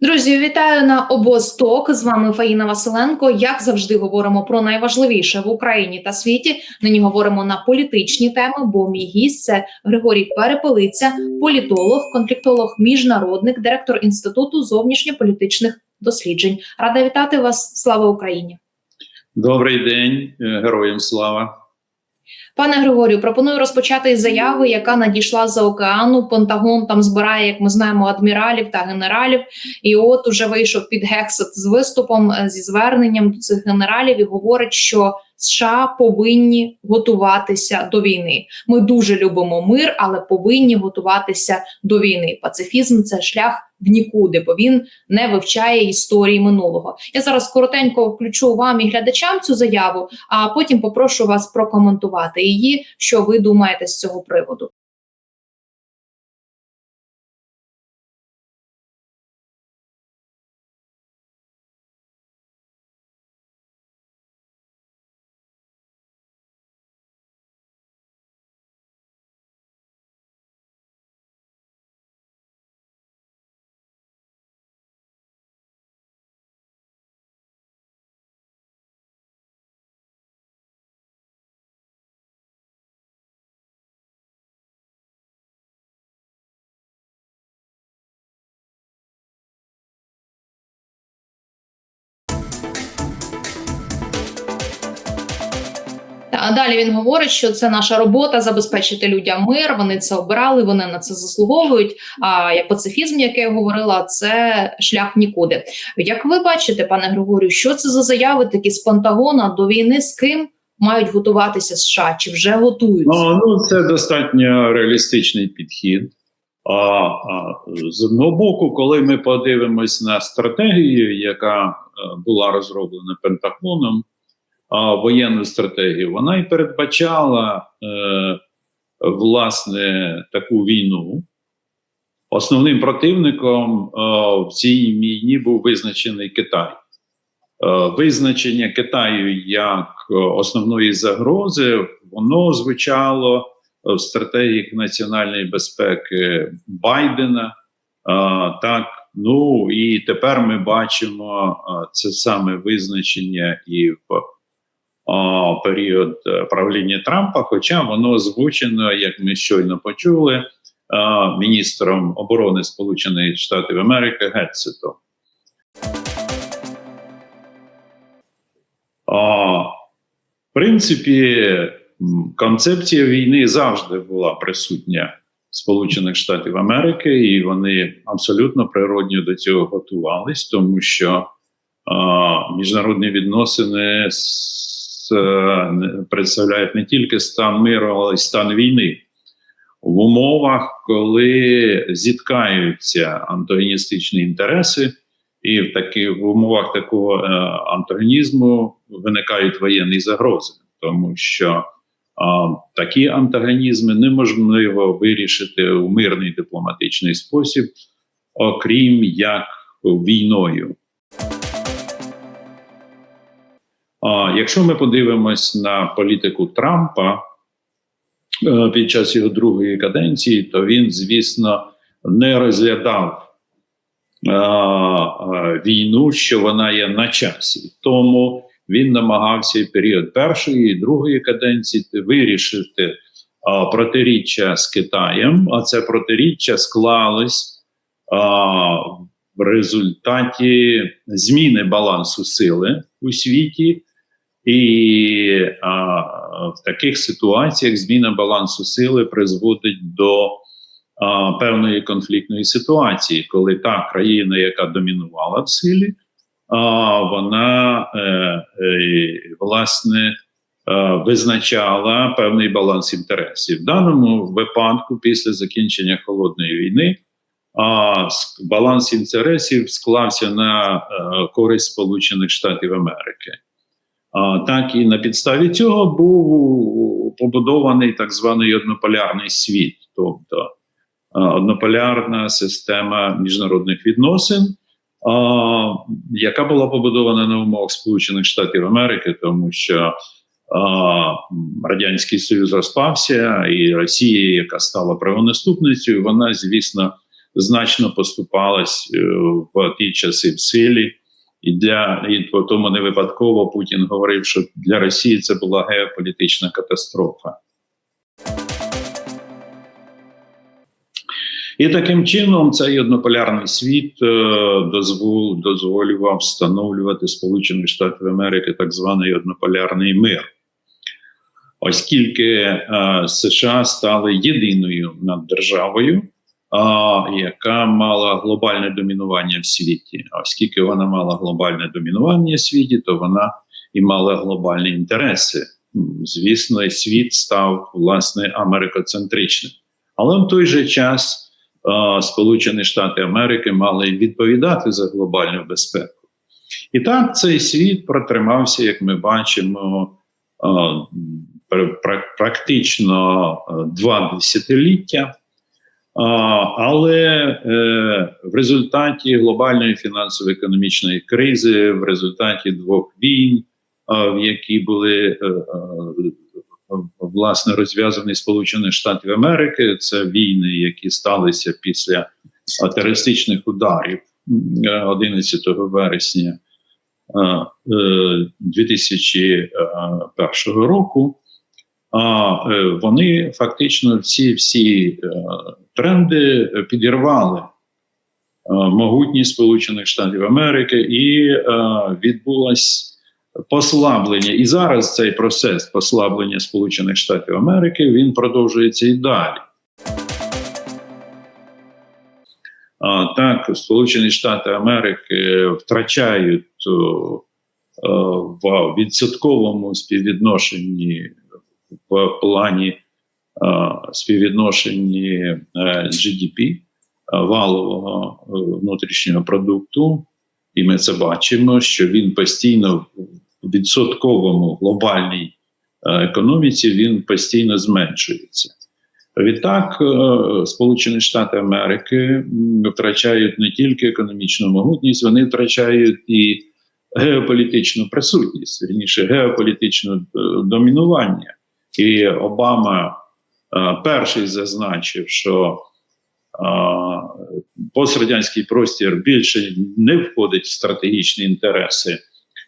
Друзі, вітаю на обосток. З вами Фаїна Василенко. Як завжди, говоримо про найважливіше в Україні та світі. Нині говоримо на політичні теми. Бо мій гість це Григорій Перепелиця, політолог, конфліктолог, міжнародник, директор інституту зовнішньополітичних досліджень. Рада вітати вас. Слава Україні! Добрий день, е, героям слава. Пане Григорію, пропоную розпочати із заяви, яка надійшла за океану. Пентагон там збирає, як ми знаємо, адміралів та генералів. І от уже вийшов під гексет з виступом е, зі зверненням до цих генералів і говорить, що США повинні готуватися до війни. Ми дуже любимо мир, але повинні готуватися до війни. Пацифізм це шлях в нікуди, бо він не вивчає історії минулого. Я зараз коротенько включу вам і глядачам цю заяву, а потім попрошу вас прокоментувати її. Що ви думаєте з цього приводу? А далі він говорить, що це наша робота забезпечити людям мир. Вони це обирали, вони на це заслуговують. А як пацифізм, як я говорила, це шлях нікуди. Як ви бачите, пане Григорію, що це за заяви такі з Пентагона до війни з ким мають готуватися США? Чи вже готуються? Ну, ну це достатньо реалістичний підхід. А, а з одного боку, коли ми подивимось на стратегію, яка а, була розроблена Пентагоном, воєнну стратегію, вона і передбачала е, власне таку війну. Основним противником е, в цій війні був визначений Китай. Е, визначення Китаю як основної загрози, воно звучало в стратегії національної безпеки Байдена. А, так, ну і тепер ми бачимо а, це саме визначення і в період правління Трампа, хоча воно озвучено, як ми щойно почули, міністром оборони Сполучених Штатів Америки Гетсетом. В принципі, концепція війни завжди була присутня Сполучених Штатів Америки, і вони абсолютно природньо до цього готувались, тому що а, міжнародні відносини представляють не тільки стан миру, але й стан війни. В умовах, коли зіткаються антагоністичні інтереси, і в таких в умовах такого е, антагонізму виникають воєнні загрози, тому що а, такі антагонізми неможливо вирішити у мирний дипломатичний спосіб, окрім як війною. Якщо ми подивимось на політику Трампа е, під час його другої каденції, то він, звісно, не розглядав а, а, війну, що вона є на часі. Тому він намагався період першої і другої каденції вирішити протиріччя з Китаєм. А це протиріччя склалось в результаті зміни балансу сили у світі, і а, в таких ситуаціях зміна балансу сили призводить до а, певної конфліктної ситуації, коли та країна, яка домінувала в силі а, вона е, е, власне е, визначала певний баланс інтересів. В даному випадку, після закінчення холодної війни, баланс інтересів склався на користь Сполучених Штатів Америки. Так і на підставі цього був побудований так званий однополярний світ, тобто однополярна система міжнародних відносин яка була побудована на умовах Сполучених Штатів Америки, тому що Радянський Союз розпався, і Росія, яка стала правонаступницею, вона, звісно, значно поступалась е, в ті часи в силі. І для і тому не випадково Путін говорив, що для Росії це була геополітична катастрофа. І таким чином цей однополярний світ е, дозвол, дозволював встановлювати Сполучені Штати Америки так званий однополярний мир. Оскільки е, США стали єдиною наддержавою, яка мала глобальне домінування в світі. Оскільки вона мала глобальне домінування в світі, то вона і мала глобальні інтереси. Звісно, і світ став власне америкоцентричним. Але в той же час Сполучені Штати Америки мали відповідати за глобальну безпеку. І так цей світ протримався, як ми бачимо, практично два десятиліття. Але е, в результаті глобальної фінансово-економічної кризи, в результаті двох війн, в які були е, е, власне розв'язані Сполучені Штати Америки, це війни, які сталися після терористичних ударів м, е, 11 вересня е, е, 2001 року. А е, вони фактично ці всі е, тренди підірвали е, могутність Сполучених Штатів Америки, і відбулось послаблення. І зараз цей процес послаблення Сполучених Штатів Америки він продовжується і далі. Так, Сполучені Штати Америки втрачають в відсотковому співвідношенні в плані е, співвідношенні е, GDP, е, валового внутрішнього продукту, і ми це бачимо, що він постійно в відсотковому глобальній економіці він постійно зменшується. Відтак, Сполучені Штати Америки втрачають не тільки економічну могутність, вони втрачають і геополітичну присутність, вірніше, геополітичне домінування. І Обама е, перший зазначив, що е, пострадянський простір більше не входить в стратегічні інтереси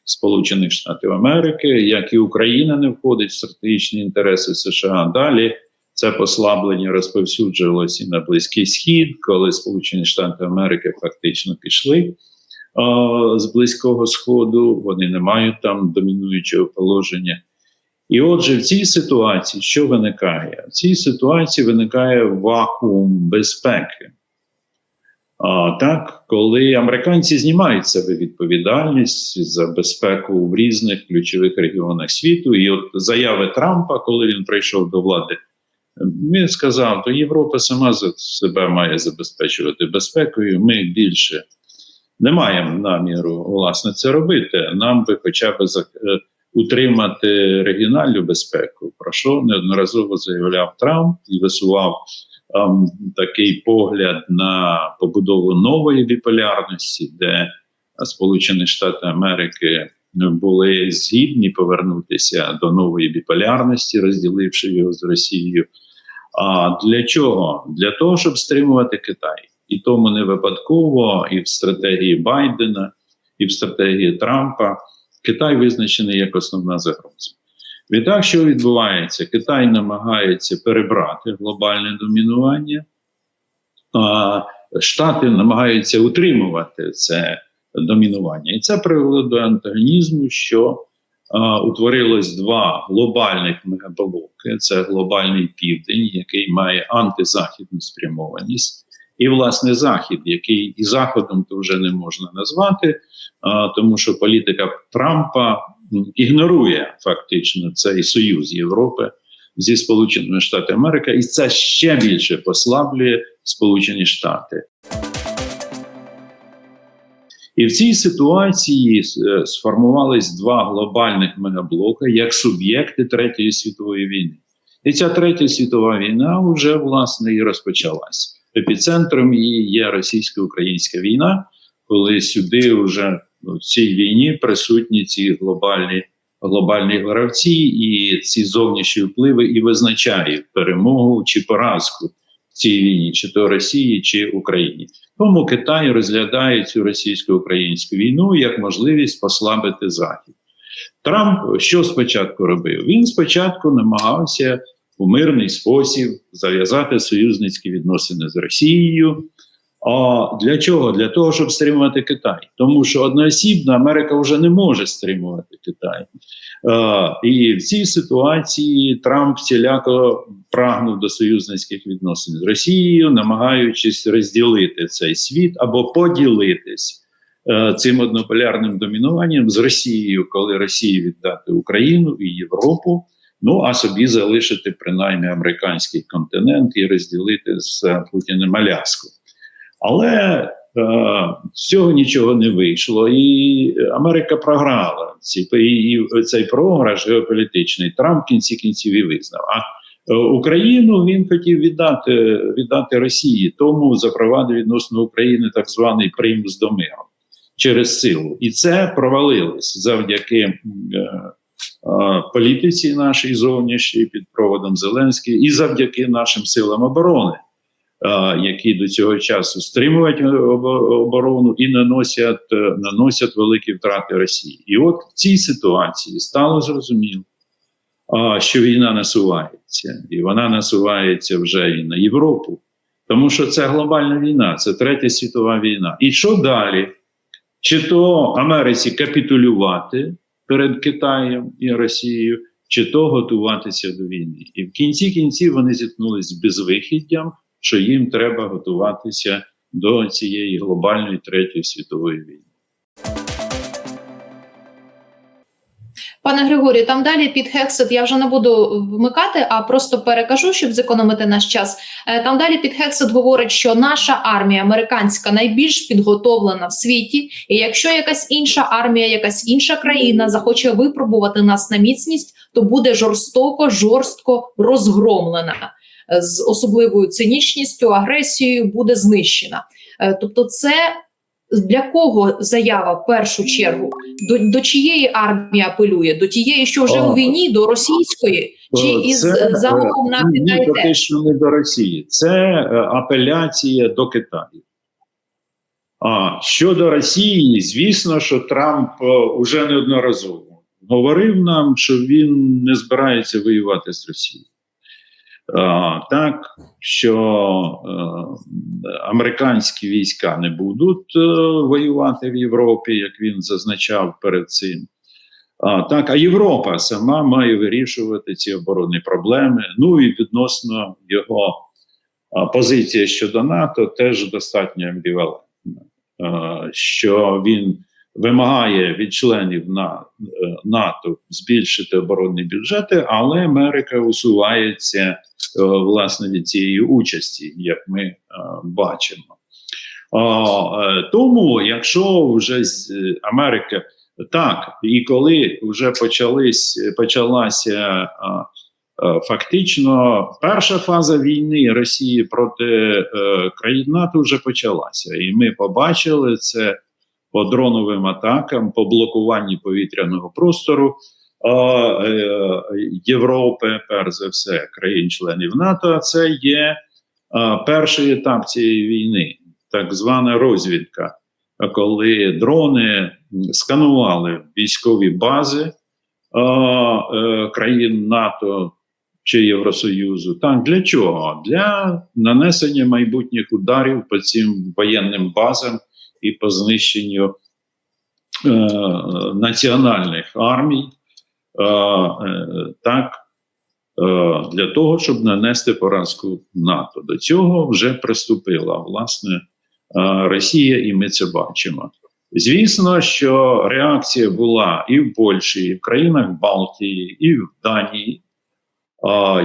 Сполучених Штатів Америки, як і Україна не входить в стратегічні інтереси США. Далі це послаблення розповсюджувалося і на Близький Схід, коли Сполучені Штати Америки фактично пішли е, з Близького Сходу, вони не мають там домінуючого положення. І отже, в цій ситуації що виникає? В цій ситуації виникає вакуум безпеки. А, так, коли американці знімають себе відповідальність за безпеку в різних ключових регіонах світу, і от заяви Трампа, коли він прийшов до влади, він сказав: то Європа сама за себе має забезпечувати безпекою. Ми більше не маємо наміру власне це робити. Нам би хоча б за, е, утримати регіональну безпеку, про що неодноразово заявляв Трамп і висував ем, такий погляд на побудову нової біполярності, де Сполучені Штати Америки були згідні повернутися до нової біполярності, розділивши його з Росією. А для чого? Для того, щоб стримувати Китай. І тому не випадково і в стратегії Байдена, і в стратегії Трампа Китай визначений як основна загроза. Відтак, що відбувається? Китай намагається перебрати глобальне домінування, а Штати намагаються утримувати це домінування. І це привело до антагонізму, що а, утворилось два глобальних мегаблоки: це глобальний південь, який має антизахідну спрямованість, і власне захід, який і заходом то вже не можна назвати, тому що політика Трампа ігнорує фактично цей союз Європи зі Сполученими Штатами Америки, і це ще більше послаблює Сполучені Штати. І в цій ситуації е, сформувались два глобальних мегаблоки як суб'єкти Третьої світової війни. І ця третя світова війна вже власне і розпочалась. Епіцентром її є російсько-українська війна, коли сюди вже в цій війні присутні ці глобальні глобальні гравці, і ці зовнішні впливи і визначають перемогу чи поразку в цій війні, чи то Росії, чи Україні. Тому Китай розглядає цю російсько-українську війну як можливість послабити Захід. Трамп що спочатку робив? Він спочатку намагався у мирний спосіб зав'язати союзницькі відносини з Росією. А для чого? Для того, щоб стримувати Китай. Тому що одноосібно Америка вже не може стримувати Китай. Е, і в цій ситуації Трамп всіляко прагнув до союзницьких відносин з Росією, намагаючись розділити цей світ або поділитись е, цим однополярним домінуванням з Росією, коли Росії віддати Україну і Європу. Ну а собі залишити принаймні американський континент і розділити з Путіним Аляску. Але е, з цього нічого не вийшло, і Америка програла ці і цей програш геополітичний. Трамп в кінці кінців і визнав. А е, Україну він хотів віддати віддати Росії, тому запровадив відносно України так званий примус до миру через силу, і це провалилось завдяки. Е, Політиці нашій зовнішній під проводом Зеленський і завдяки нашим силам оборони, які до цього часу стримують оборону і наносять наносять великі втрати Росії. І от в цій ситуації стало зрозуміло, що війна насувається, і вона насувається вже і на Європу, тому що це глобальна війна, це третя світова війна. І що далі? Чи то Америці капітулювати перед Китаєм і Росією, чи то готуватися до війни? І в кінці кінців вони зіткнулися з безвихіддям що їм треба готуватися до цієї глобальної третьої світової війни. Пане Григорію, там далі під Хексет я вже не буду вмикати, а просто перекажу, щоб зекономити наш час. Е, Там далі під Хексет говорить, що наша армія американська найбільш підготовлена в світі, і якщо якась інша армія, якась інша країна захоче випробувати нас на міцність, то буде жорстоко, жорстко розгромлена з особливою цинічністю, агресією буде знищена. Е, тобто, це для кого заява в першу чергу? До до чиєї армії апелює? До тієї, що вже у війні, до російської, чи із це, замахом на ні, Китай? фактично не до Росії, це е, апеляція до Китаю. А щодо Росії, звісно, що Трамп е, уже неодноразово говорив нам, що він не збирається воювати з Росією. Так, що е, американські війська не будуть е, воювати в Європі, як він зазначав перед цим. А, Так, а Європа сама має вирішувати ці оборонні проблеми. Ну і відносно його а, позиція щодо НАТО теж достатньо амбівалентна, що він вимагає від членів на, е, НАТО збільшити оборонні бюджети, але Америка усувається. Е, власне від цієї участі, як ми е, бачимо. Тому, якщо вже з Америки так, і коли вже почались, почалася фактично перша фаза війни Росії проти країн НАТО вже почалася, і ми побачили це по дроновим атакам, по блокуванні повітряного простору. Е, Європи, перш за все, країн-членів НАТО, це є перший етап цієї війни, так звана розвідка, коли дрони сканували військові бази е, країн НАТО чи Євросоюзу. Так для чого? Для нанесення майбутніх ударів по цим воєнним базам і по знищенню е, національних армій. Е, так, е, для того, щоб нанести поразку НАТО. До цього вже приступила власне е, Росія, і ми це бачимо. Звісно, що реакція була і в Польщі, і в країнах Балтії, і в Данії,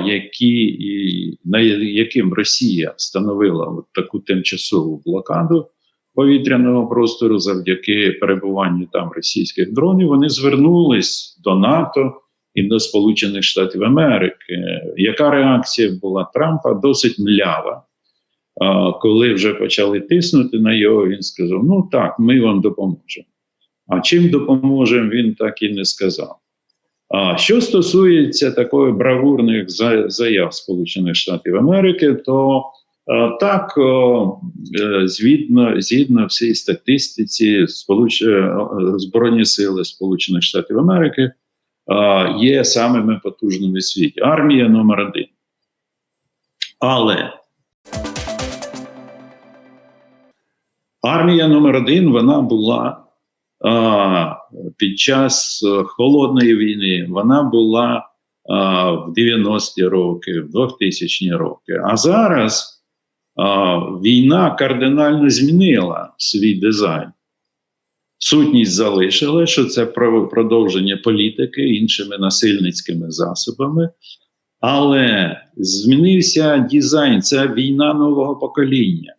які, і, на яким Росія встановила от таку тимчасову блокаду повітряного простору, завдяки перебуванню там російських дронів, вони звернулись до НАТО і до Сполучених Штатів Америки. Яка реакція була Трампа? Досить млява. Коли вже почали тиснути на його, він сказав: Ну так, ми вам допоможемо. А чим допоможемо, він так і не сказав. А що стосується такої бравурних заяв Сполучених Штатів Америки, то Так, о, е, згідно, згідно всій статистиці, е, Збройні сили Сполучених Штатів Америки е, є самими потужними в світі. Армія номер один. Але армія номер один вона була під час е, холодної війни, вона була в 90-ті роки, в 2000-ні роки. А зараз війна кардинально змінила свій дизайн. Сутність залишила, що це про- продовження політики іншими насильницькими засобами, але змінився дизайн. Це війна нового покоління,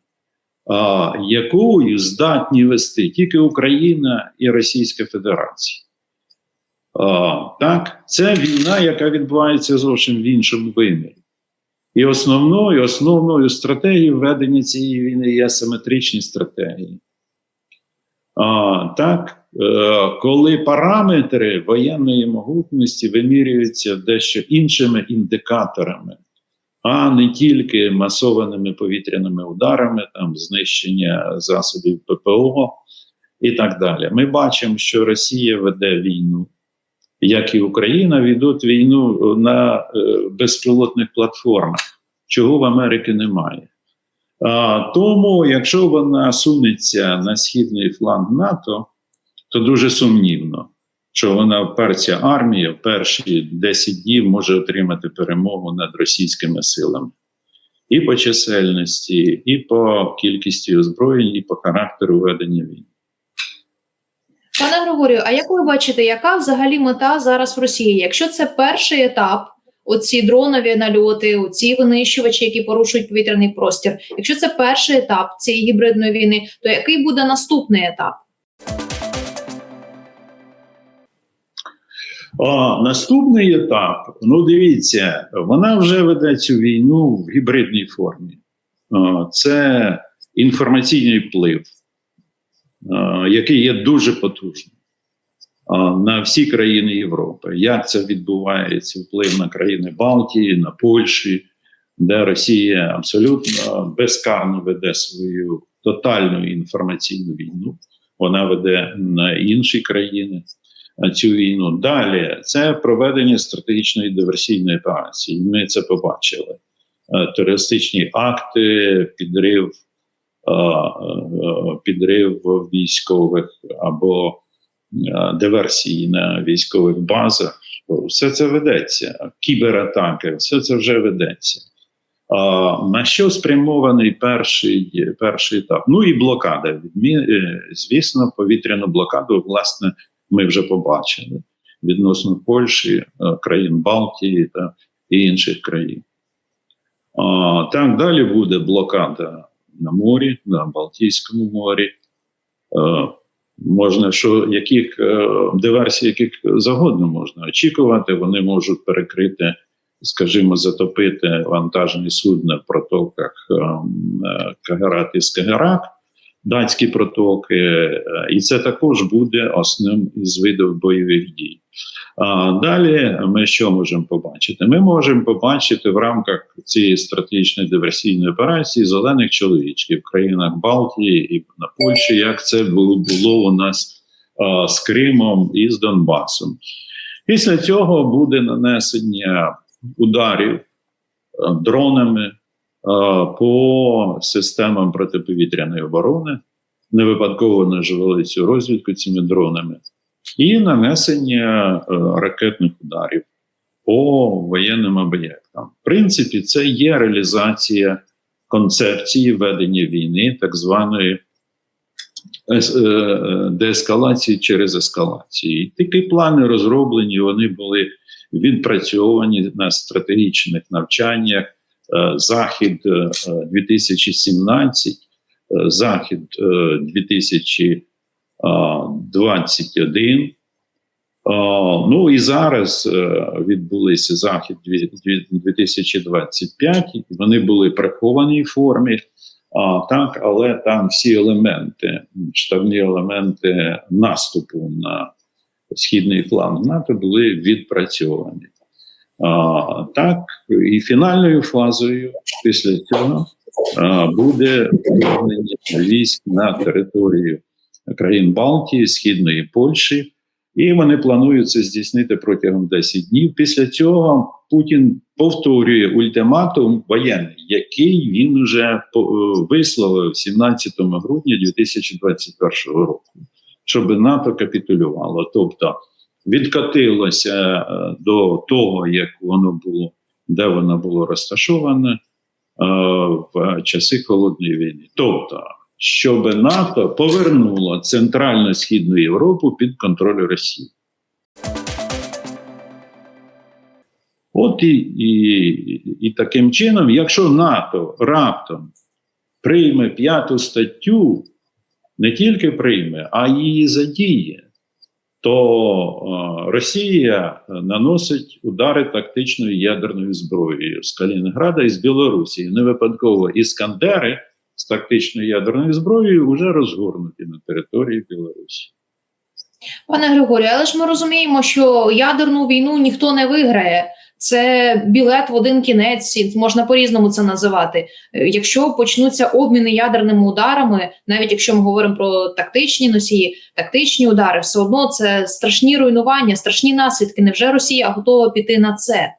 якою здатні вести тільки Україна і Російська Федерація. Так, це війна, яка відбувається зовсім в іншому вимірі. І основною, основною стратегією ведення цієї війни є асиметричні стратегії. А, так, е, коли параметри воєнної могутності вимірюються дещо іншими індикаторами, а не тільки масованими повітряними ударами, там знищення засобів ППО і так далі. Ми бачимо, що Росія веде війну, як і Україна, ведуть війну на е, безпілотних платформах, чого в Америці немає. А, тому, якщо вона сунеться на східний фланг НАТО, то дуже сумнівно, що вона перця армія в перші 10 днів може отримати перемогу над російськими силами. І по чисельності, і по кількості озброєнь, і по характеру ведення війни. Пане Григорію, а як ви бачите, яка взагалі мета зараз в Росії? Якщо це перший етап, оці дронові нальоти, оці винищувачі, які порушують повітряний простір, якщо це перший етап цієї гібридної війни, то який буде наступний етап? А, наступний етап, ну дивіться, вона вже веде цю війну в гібридній формі. А, це інформаційний вплив, який є дуже потужним на всі країни Європи. Як це відбувається? Вплив на країни Балтії, на Польщі, де Росія абсолютно безкарно веде свою тотальну інформаційну війну. Вона веде на інші країни е, цю війну. Далі це проведення стратегічної диверсійної операції. Ми це побачили. Е, Терористичні акти, підрив, е, е, підрив військових або е, диверсії на військових базах. Все це ведеться. Кібератаки, все це вже ведеться. А, на що спрямований перший, перший етап? Ну і блокада. Е, Звісно, повітряну блокаду, власне, ми вже побачили відносно Польщі, е, країн Балтії та і інших країн. А, так, далі буде блокада на морі, на Балтійському морі. Е, можна, що яких е, диверсій, яких завгодно можна очікувати, вони можуть перекрити скажімо, затопити вантажні судна в протоках ем, е, Кагерат і Скагерак, датські протоки, е, і це також буде основним із видів бойових дій. А далі ми що можемо побачити? Ми можемо побачити в рамках цієї стратегічної диверсійної операції зелених чоловічків в країнах Балтії і на Польщі, як це було, у нас з Кримом і з Донбасом. Після цього буде нанесення ударів е, дронами по системам протиповітряної оборони. Не випадково наживали цю розвідку цими дронами, і нанесення е, ракетних ударів по воєнним об'єктам. В принципі, це є реалізація концепції ведення війни, так званої е, е, деескалації через ескалацію. Такі плани розроблені, вони були відпрацьовані на стратегічних навчаннях. Е, Захід е, е, 2017, е, Захід е, 2021. Е, Ну і зараз відбулися захід дві- дві- 2025. Вони були прихованій формі, так, але там всі елементи, штабні елементи наступу на східний фланг НАТО були відпрацьовані. Так, і фінальною фазою після цього буде вторгнення військ на територію країн Балтії, Східної Польщі, і вони планують це здійснити протягом 10 днів. Після цього Путін повторює ультиматум воєнний, який він вже е, висловив 17 грудня 2021 року, щоб НАТО капітулювало. Тобто відкотилося е, до того, як воно було, де воно було розташоване е, в часи холодної війни. Тобто, щоб НАТО повернуло центрально-східну Європу під контроль Росії. От і, і, і таким чином, якщо НАТО раптом прийме п'яту статтю, не тільки прийме, а її задіє, то е, Росія наносить удари тактичною ядерною зброєю з Калінінграда і з Білорусі. Не випадково іскандери з тактичною ядерною зброєю вже розгорнуті на території Білорусі. Пане Григорію, але ж ми розуміємо, що ядерну війну ніхто не виграє. Це білет в один кінець, можна по-різному це називати. Е, Якщо почнуться обміни ядерними ударами, навіть якщо ми говоримо про тактичні носії, тактичні удари, все одно це страшні руйнування, страшні наслідки. Невже Росія готова піти на це?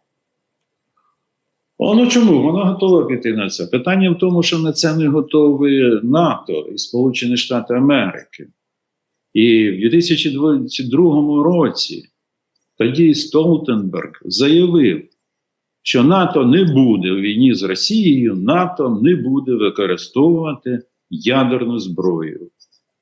О, ну чому? Вона готова піти на це. Питання в тому, що на це не готові НАТО і Сполучені Штати Америки. І в 2022 році тоді Столтенберг заявив, що НАТО не буде у війні з Росією, НАТО не буде використовувати ядерну зброю.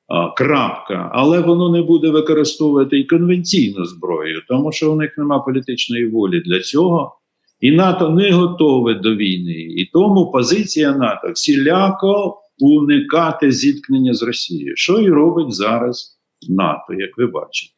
А, крапка. Але воно не буде використовувати і конвенційну зброю, тому що у них немає політичної волі для цього. І НАТО не готове до війни. І тому позиція НАТО всіляко уникати зіткнення з Росією, що і робить зараз НАТО, як ви бачите.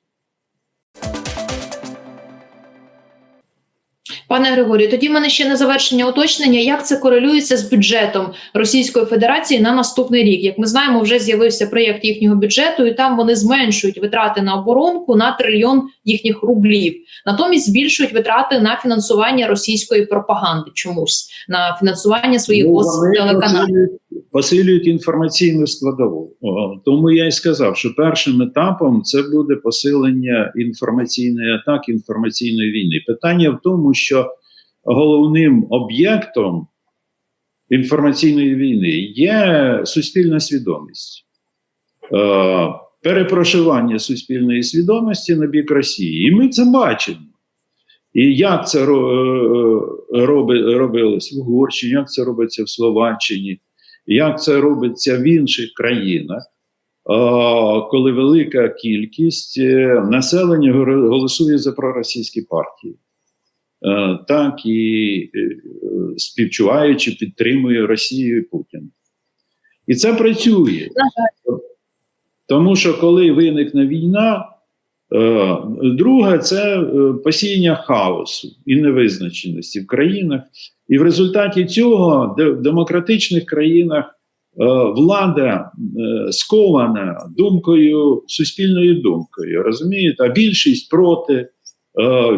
Пане Григорію, тоді в мене ще на завершення уточнення, як це корелюється з бюджетом Російської Федерації на наступний рік. Як ми знаємо, вже з'явився проєкт їхнього бюджету, і там вони зменшують витрати на оборонку на трильйон їхніх рублів. Натомість збільшують витрати на фінансування російської пропаганди чомусь на фінансування своїх Ну, телеканалів. Посилюють, інформаційну складову. Тому я й сказав, що першим етапом це буде посилення інформаційної атаки, інформаційної війни. Питання в тому, що головним об'єктом інформаційної війни є суспільна свідомість. Е, перепрошування суспільної свідомості на бік Росії. І ми це бачимо. І як це е, роби, робилось в Угорщині, як це робиться в Словаччині, як це робиться в інших країнах, коли велика кількість е, населення голосує за проросійські партії, Е, так і е, співчуваючи, підтримує Росію і Путіна. І це працює. Тому що коли виникне війна, друге це посіяння хаосу і невизначеності в країнах. І в результаті цього в демократичних країнах е, влада е, скована думкою, суспільною думкою, розумієте, а більшість проти е,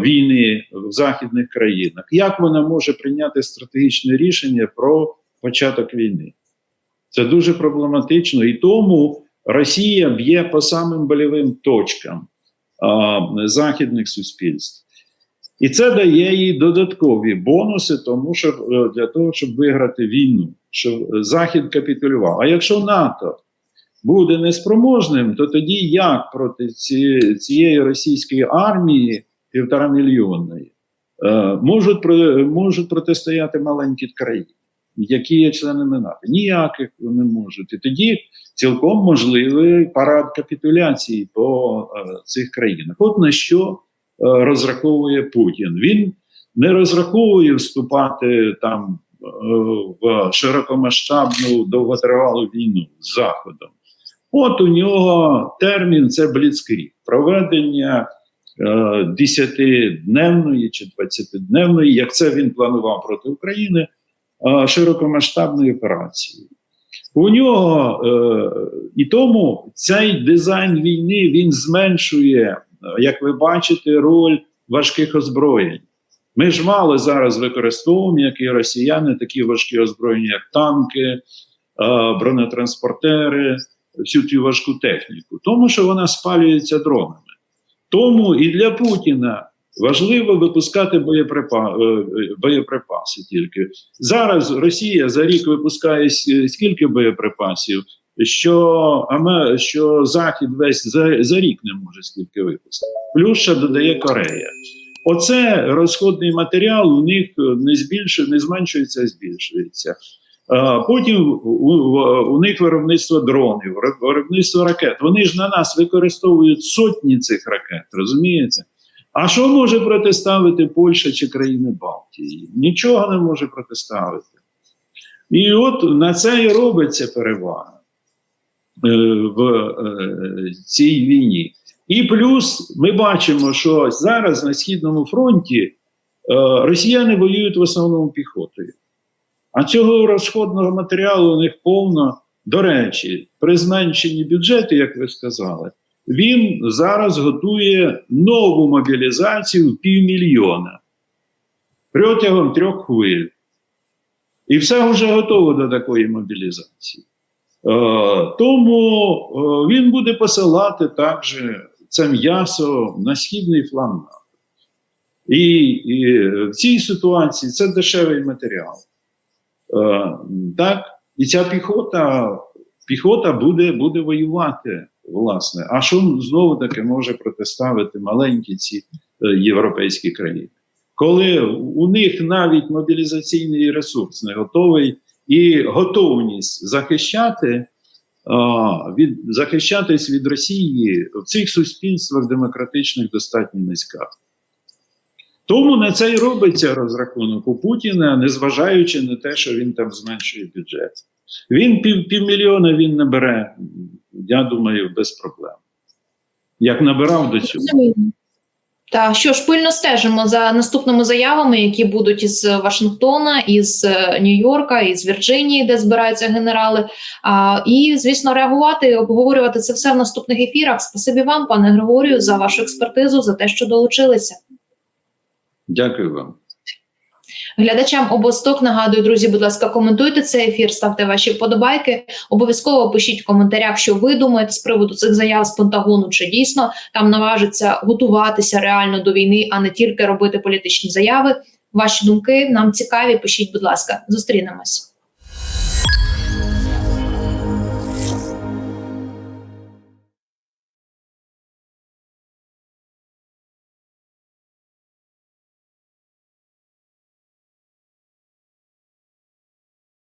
війни в західних країнах. Як вона може прийняти стратегічне рішення про початок війни? Це дуже проблематично, і тому Росія б'є по самим болівим точкам західних суспільств. І це дає їй додаткові бонуси, тому що е, для того, щоб виграти війну, щоб Захід капітулював. А якщо НАТО буде неспроможним, то тоді як проти ці, цієї російської армії півтора мільйонної е, можуть, можуть протистояти маленькі країни, які є членами НАТО? Ніяких не можуть. І тоді цілком можливий парад капітуляції по е, цих країнах. От на що е, розраховує Путін. Він не розраховує вступати там е, в широкомасштабну довготривалу війну з Заходом. От у нього термін це бліцкріг проведення е, 10-дневної чи 20-дневної, як це він планував проти України, е, широкомасштабної операції. У нього е, і тому цей дизайн війни він зменшує, е, як ви бачите, роль важких озброєнь. Ми ж мало зараз використовуємо, як і росіяни, такі важкі озброєння, як танки, бронетранспортери, всю цю важку техніку, тому що вона спалюється дронами. Тому і для Путіна важливо випускати е, боєприпаси тільки. Зараз Росія за рік випускає скільки боєприпасів, що, що Захід весь за, за рік не може скільки випустити. Плюс ще додає Корея. Оце розходний матеріал у них не збільшує, не зменшується, а збільшується. Потім у, у, них виробництво дронів, виробництво ракет. Вони ж на нас використовують сотні цих ракет, розумієте? А що може протиставити Польща чи країни Балтії? Нічого не може протиставити. І от на це і робиться перевага в е, цій війні. І плюс ми бачимо, що зараз на Східному фронті е, росіяни воюють в основному піхотою. А цього розходного матеріалу у них повно. До речі, при зменшенні бюджету, як ви сказали, він зараз готує нову мобілізацію в півмільйона протягом трьох хвиль. І все вже готово до такої мобілізації. Е, тому е, він буде посилати також це м'ясо на східний фланг. І, і в цій ситуації це дешевий матеріал. Е, так, і ця піхота, піхота буде, буде воювати, власне. А що знову таки може протиставити маленькі ці європейські країни? Коли у них навіть мобілізаційний ресурс не готовий і готовність захищати, від, захищатись від Росії в цих суспільствах демократичних достатньо низька. Тому на це й робиться розрахунок у Путіна, незважаючи на те, що він там зменшує бюджет. Він пів, півмільйона він набере, я думаю, без проблем. Як набирав до цього. Та що ж пильно стежимо за наступними заявами, які будуть із Вашингтона, із е, Нью-Йорка, із Вірджинії, де збираються генерали. А, і звісно, реагувати, обговорювати це все в наступних ефірах. Спасибі вам, пане Григорію, за вашу експертизу, за те, що долучилися. Дякую вам. Глядачам обосток нагадую, друзі, будь ласка, коментуйте цей ефір, ставте ваші вподобайки. Обов'язково пишіть в коментарях, що ви думаєте з приводу цих заяв з Пентагону, чи дійсно там наважиться готуватися реально до війни, а не тільки робити політичні заяви. Ваші думки нам цікаві. Пишіть, будь ласка, зустрінемось.